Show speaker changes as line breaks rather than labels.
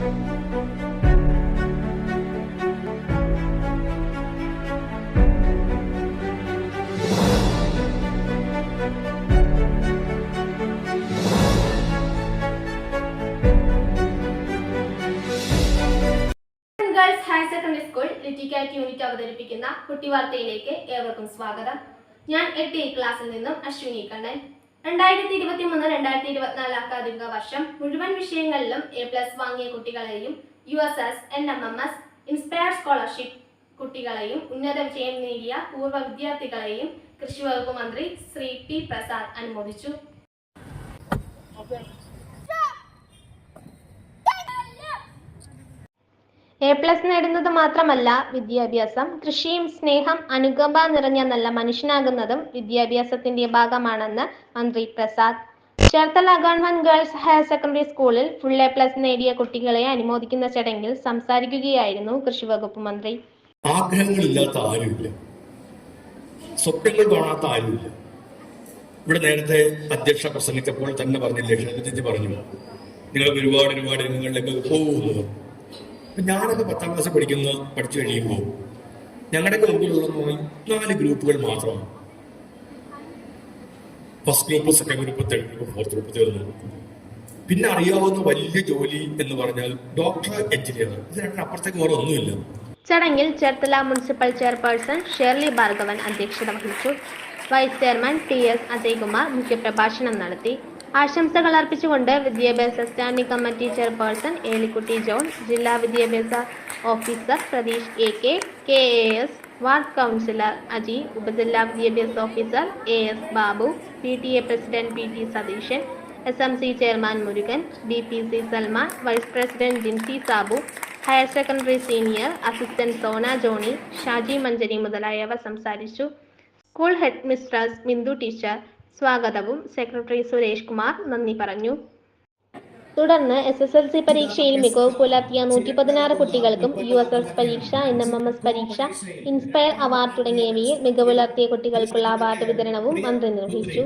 Higher secondary school അവതരിപ്പിക്കുന്ന കുട്ടിവാർത്തയിലേക്ക് ഏവർക്കും സ്വാഗതം. ഞാൻ എട്ട് ക്ലാസ്സിൽ നിന്നും അശ്വിനി കണ്ണൻ. രണ്ടായിരത്തി ഇരുപത്തി മൂന്ന് രണ്ടായിരത്തി ഇരുപത്തിനാല് അക്കാദമിക വർഷം മുഴുവൻ വിഷയങ്ങളിലും എ പ്ലസ് വാങ്ങിയ കുട്ടികളെയും U S S N M M S inspire scholarship കുട്ടികളെയും ഉന്നത വിജയം നേടിയ പൂർവ വിദ്യാർത്ഥികളെയും കൃഷി വകുപ്പ് മന്ത്രി ശ്രീ പി പ്രസാദ് അനുമോദിച്ചു. എ പ്ലസ് നേടുന്നത് മാത്രമല്ല വിദ്യാഭ്യാസം. കൃഷിയും സ്നേഹം അനുകമ്പ നിറഞ്ഞ നല്ല മനുഷ്യനാകുന്നതും വിദ്യാഭ്യാസത്തിന്റെ ഭാഗമാണെന്ന് മന്ത്രി Prasad. Cherthala government girls higher secondary സ്കൂളിൽ ഫുൾ എ പ്ലസ് നേടിയ കുട്ടികളെ അനുമോദിക്കുന്ന ചടങ്ങിൽ സംസാരിക്കുകയായിരുന്നു കൃഷി വകുപ്പ് മന്ത്രി.
ആഗ്രഹങ്ങളില്ലാത്ത ആരുമില്ല. സ്വപ്നങ്ങൾ കാണാത്ത ആരുമില്ല. ഇവിടെ നേരത്തെ അധ്യക്ഷ പ്രസംഗിച്ചപ്പോൾ തന്നെ പറഞ്ഞില്ലേ ഷെൽജിച്ച് പറഞ്ഞു നിങ്ങൾ ഒരുപാട് ഒരുപാട് രംഗങ്ങളിലേക്ക് പോകുന്നു. അപ്പൊ ഞാനൊക്കെ പത്താം ക്ലാസ് പഠിക്കുന്ന പഠിച്ചു കഴിയുമ്പോൾ ഞങ്ങളുടെ ഗ്രൂപ്പിലുള്ള നാല് ഗ്രൂപ്പുകൾ മാത്രമാണ്. First group second group third group fourth group തീർന്നു പിന്നെ അറിയാവുന്ന വലിയ ജോലി എന്ന് പറഞ്ഞാൽ ഡോക്ടർ എഞ്ചിനീയർ ഇത് രണ്ടിനപ്പുറത്തേക്ക് വേറെ ഒന്നുമില്ല.
ചടങ്ങിൽ Cherthala municipal chairperson Shirley Bhargavan അധ്യക്ഷത വഹിച്ചു. Vice chairman T S Ajaykumar മുഖ്യപ്രഭാഷണം നടത്തി. ആശംസകൾ അർപ്പിച്ചുകൊണ്ട് വിദ്യാഭ്യാസ standing committee chairperson Elikutty John ജില്ലാ വിദ്യാഭ്യാസ officer Pratheesh A K K A S ward councillor Aji ഉപജില്ലാ വിദ്യാഭ്യാസ officer A S Babu P T A president P T Satheesan S M C chairman Murugan B P C Salman vice president Jinsi Sabu higher secondary senior assistant Sona Johny Shaji Manjari മുതലായവർ സംസാരിച്ചു. School head mistress Bindu teacher. സ്വാഗതവും. Secretary Suresh Kumar നന്ദി പറഞ്ഞു. തുടർന്ന് S S L C പരീക്ഷയിൽ മികവ് പുലർത്തിയ നൂറ്റി പതിനാറ് കുട്ടികൾക്കും യു എസ് എസ് പരീക്ഷ എൻ എം എം എസ് പരീക്ഷ ഇൻസ്പയർ അവാർഡ് തുടങ്ങിയവയിൽ മികവ് പുലർത്തിയ കുട്ടികൾക്കുള്ള അവാർഡ് വിതരണവും മന്ത്രി നിർവഹിച്ചു.